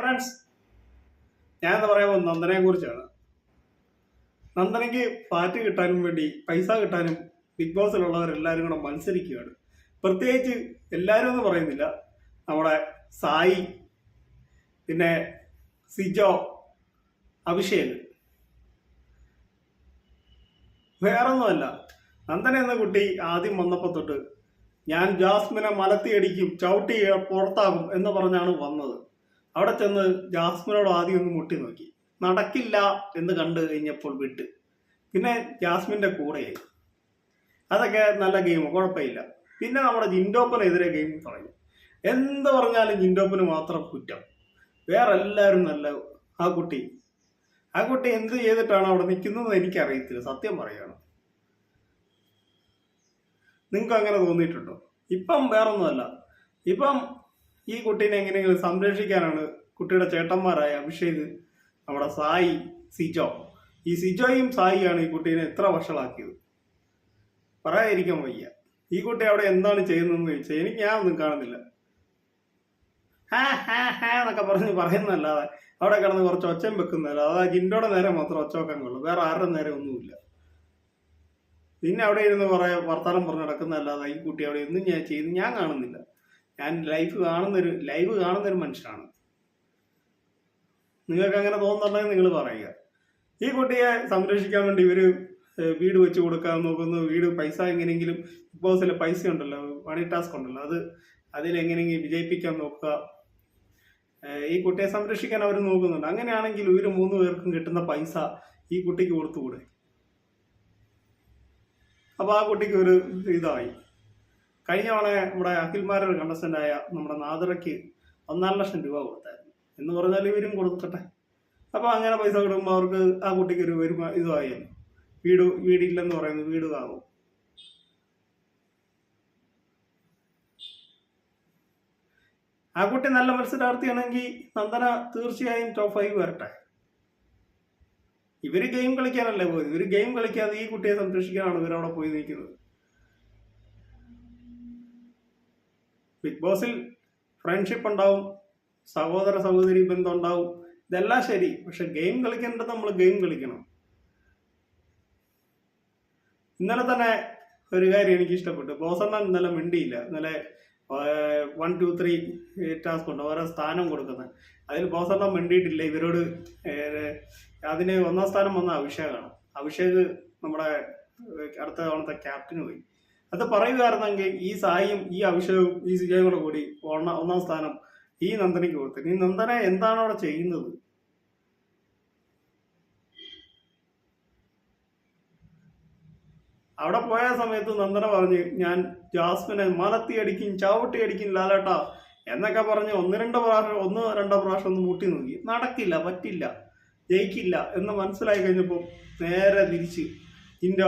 Friends ഞാൻ എന്താ പോകുന്നത് നന്ദനയെ കുറിച്ചാണ്. നന്ദനയ്ക്ക് പാറ്റ് കിട്ടാനും വേണ്ടി പൈസ കിട്ടാനും ബിഗ് ബോസിലുള്ളവരെല്ലാവരും കൂടെ മത്സരിക്കുകയാണ് പ്രത്യേകിച്ച് എല്ലാവരും എന്ന് പറയുന്നില്ല. നമ്മുടെ സായി പിന്നെ സിജോ അഭിഷേക്. വേറൊന്നുമല്ല. നന്ദന എന്ന കുട്ടി ആദ്യം വന്നപ്പോൾ തൊട്ട് ഞാൻ ജാസ്മിനെ മലത്തിയടിക്കും ചവിട്ടി പുറത്താകും എന്ന് പറഞ്ഞാണ് വന്നത്. അവിടെ ചെന്ന് ജാസ്മിനോട് ആദ്യം ഒന്ന് മുട്ടി നോക്കി. നടക്കില്ല എന്ന് കണ്ടു കഴിഞ്ഞപ്പോൾ വിട്ട്. പിന്നെ ജാസ്മിന്റെ കൂടെയായി അതൊക്കെ നല്ല ഗെയിം കുഴപ്പമില്ല. പിന്നെ നമ്മുടെ ജിൻഡോപ്പനെതിരെ ഗെയിം തുടങ്ങി. എന്ത് പറഞ്ഞാലും ജിൻഡോപ്പന് മാത്രം കുറ്റം. വേറെ എല്ലാവരും നല്ല ആ കുട്ടി. ആ കുട്ടി എന്ത് ചെയ്തിട്ടാണ് അവിടെ നിൽക്കുന്നത് എനിക്കറിയത്തില്ല. സത്യം പറയുകയാണ് നിങ്ങൾക്ക് അങ്ങനെ തോന്നിയിട്ടുണ്ടോ? ഇപ്പം വേറൊന്നുമല്ല. ഇപ്പം ഈ കുട്ടീനെ എങ്ങനെയെങ്കിലും സംരക്ഷിക്കാനാണ് കുട്ടിയുടെ ചേട്ടന്മാരായ അഭിഷേക് നമ്മുടെ സായി സിജോ. ഈ സിജോയും സായിയാണ് ഈ കുട്ടീനെ എത്ര വഷളാക്കിയത്? പറയാതിരിക്കാൻ വയ്യ. ഈ കുട്ടി അവിടെ എന്താണ് ചെയ്യുന്നതെന്ന് ചോദിച്ചാൽ എനിക്ക് ഞാൻ ഒന്നും കാണുന്നില്ല. ഹാ ഹാ ഹാ എന്നൊക്കെ പറഞ്ഞ് പറയുന്നതല്ലാതെ അവിടെ കിടന്ന് കുറച്ച് ഒച്ചം വെക്കുന്നതല്ല. അതാ ജിൻഡോടെ നേരെ മാത്രം ഒച്ച വെക്കാൻ കൊള്ളു. വേറെ ആരുടെ നേരെ ഒന്നുമില്ല. പിന്നെ അവിടെ ഇരുന്ന് കുറെ വർത്തമാനം പറഞ്ഞ് നടക്കുന്നതല്ലാതെ ഈ കുട്ടി അവിടെ ഒന്നും ഞാൻ ചെയ്യുന്നു ഞാൻ കാണുന്നില്ല. ഞാൻ ലൈഫ് കാണുന്നൊരു ലൈവ് കാണുന്നൊരു മനുഷ്യനാണ്. നിങ്ങൾക്ക് അങ്ങനെ തോന്നുന്നുണ്ടെങ്കിൽ നിങ്ങൾ പറയുക. ഈ കുട്ടിയെ സംരക്ഷിക്കാൻ വേണ്ടി ഇവർ വീട് വെച്ച് കൊടുക്കാൻ നോക്കുന്നു. വീട് പൈസ എങ്ങനെയെങ്കിലും ബിഗ് ബോസിലെ പൈസ ഉണ്ടല്ലോ മണി ടാസ്ക് ഉണ്ടല്ലോ. അത് അതിലെങ്ങനെയെങ്കിലും വിജയിപ്പിക്കാൻ നോക്കുക. ഈ കുട്ടിയെ സംരക്ഷിക്കാൻ അവർ നോക്കുന്നുണ്ട്. അങ്ങനെയാണെങ്കിൽ ഇവർ മൂന്ന് പേർക്കും കിട്ടുന്ന പൈസ ഈ കുട്ടിക്ക് കൊടുത്തുകൂടെ? അപ്പോൾ ആ കുട്ടിക്ക് ഒരു ഇതായി. കഴിഞ്ഞ തവണ നമ്മുടെ അഖിൽമാരുടെ ഒരു ആയ നമ്മുടെ നാദറയ്ക്ക് ഒന്നര ലക്ഷം രൂപ കൊടുത്തായിരുന്നു. എന്ന് പറഞ്ഞാൽ ഇവരും കൊടുക്കട്ടെ. അപ്പോൾ അങ്ങനെ പൈസ കൊടുക്കുമ്പോൾ അവർക്ക് ആ കുട്ടിക്ക് ഒരു വരുമാ ഇതുമായിരുന്നു വീട് വീടില്ലെന്ന് പറയുന്നത് വീട് ആകും ആ കുട്ടി നല്ല മത്സരാർത്ഥിയാണെങ്കിൽ നന്ദന തീർച്ചയായും ടോപ്പ് ഫൈവ് വരട്ടെ. ഇവർ ഗെയിം കളിക്കാനല്ലേ പോയത്? ഇവർ ഗെയിം കളിക്കാതെ ഈ കുട്ടിയെ സംരക്ഷിക്കാനാണ് ഇവരവിടെ പോയി നിൽക്കുന്നത്. ബിഗ് ബോസിൽ ഫ്രണ്ട്ഷിപ്പ് ഉണ്ടാവും സഹോദര സഹോദരി ബന്ധം ഉണ്ടാവും ഇതെല്ലാം ശരി. പക്ഷെ ഗെയിം കളിക്കേണ്ടത് നമ്മൾ ഗെയിം കളിക്കണം. ഇന്നലെ തന്നെ ഒരു കാര്യം എനിക്ക് ഇഷ്ടപ്പെട്ടു. ബോസണ്ണൻ ഇന്നലെ മിണ്ടിയില്ല. ഇന്നലെ വൺ ടു ത്രീ ടാസ്ക് ഉണ്ട്. ഓരോ സ്ഥാനം കൊടുക്കുന്നത്. അതിൽ ബോസണ്ണൻ മിണ്ടിയിട്ടില്ല. ഇവരോട് അതിന് ഒന്നാം സ്ഥാനം വന്ന അഭിഷേകാണ്. അഭിഷേക് നമ്മുടെ അടുത്ത തവണത്തെ ക്യാപ്റ്റന് പോയി. അത് പറയുകയായിരുന്നെങ്കിൽ ഈ സായിയും ഈ അഭിഷേകവും ഈ സിജയും കൂടെ കൂടി ഒന്നാം സ്ഥാനം ഈ നന്ദനയ്ക്ക് കൊടുത്തു. ഈ നന്ദന എന്താണ് അവിടെ ചെയ്യുന്നത്? അവിടെ പോയ സമയത്ത് നന്ദന പറഞ്ഞ് ഞാൻ ജാസ്മിനെ മലത്തി അടിക്കും ചവിട്ടി അടിക്കും ലാലേട്ട എന്നൊക്കെ പറഞ്ഞ് ഒന്ന് രണ്ട് പ്രാവശ്യം ഒന്ന് രണ്ടോ പ്രാവശ്യം ഒന്ന് മുട്ടി നോക്കി. നടക്കില്ല പറ്റില്ല ജയിക്കില്ല എന്ന് മനസ്സിലായി കഴിഞ്ഞപ്പോൾ നേരെ തിരിച്ച് ഇന്ത്യ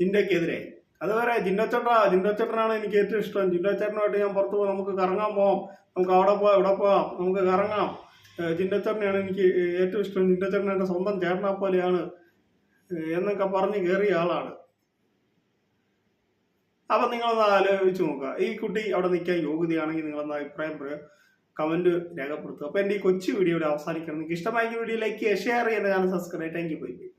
ജിൻഡോക്കെതിരായി അതുവരെ ജിൻഡോച്ചേട്ടാ ജിൻഡോച്ചേട്ടനാണ് എനിക്ക് ഏറ്റവും ഇഷ്ടം. ജിൻഡോച്ചേട്ടനുമായിട്ട് ഞാൻ പുറത്ത് പോകാം നമുക്ക് കറങ്ങാൻ പോവാം. നമുക്ക് അവിടെ പോവാം ഇവിടെ പോവാം. നമുക്ക് കറങ്ങാം. ഏഹ് ജിൻഡോച്ചേട്ടനെയാണ് എനിക്ക് ഏറ്റവും ഇഷ്ടം. ജിൻഡോച്ചേട്ടൻ എന്റെ സ്വന്തം ചേട്ടനെ പോലെയാണ്. എന്നൊക്കെ പറഞ്ഞ് കയറിയ ആളാണ്. അപ്പം നിങ്ങളൊന്ന് ആലോചിച്ച് നോക്കുക. ഈ കുട്ടി അവിടെ നിൽക്കാൻ യോഗ്യതയാണെങ്കിൽ നിങ്ങളൊന്ന് അഭിപ്രായം പറയുക. കമന്റ് രേഖപ്പെടുത്തുക. അപ്പോൾ എന്റെ ഈ കൊച്ചു വീഡിയോ ഇവിടെ അവസാനിക്കണം. നിങ്ങൾക്ക് ഇഷ്ടമായെങ്കിൽ വീഡിയോ ലൈക്ക് ചെയ്യുക. ഷെയർ ചെയ്യുന്ന ഞാൻ സബ്സ്ക്രൈബ് താങ്ക് യു ബൈ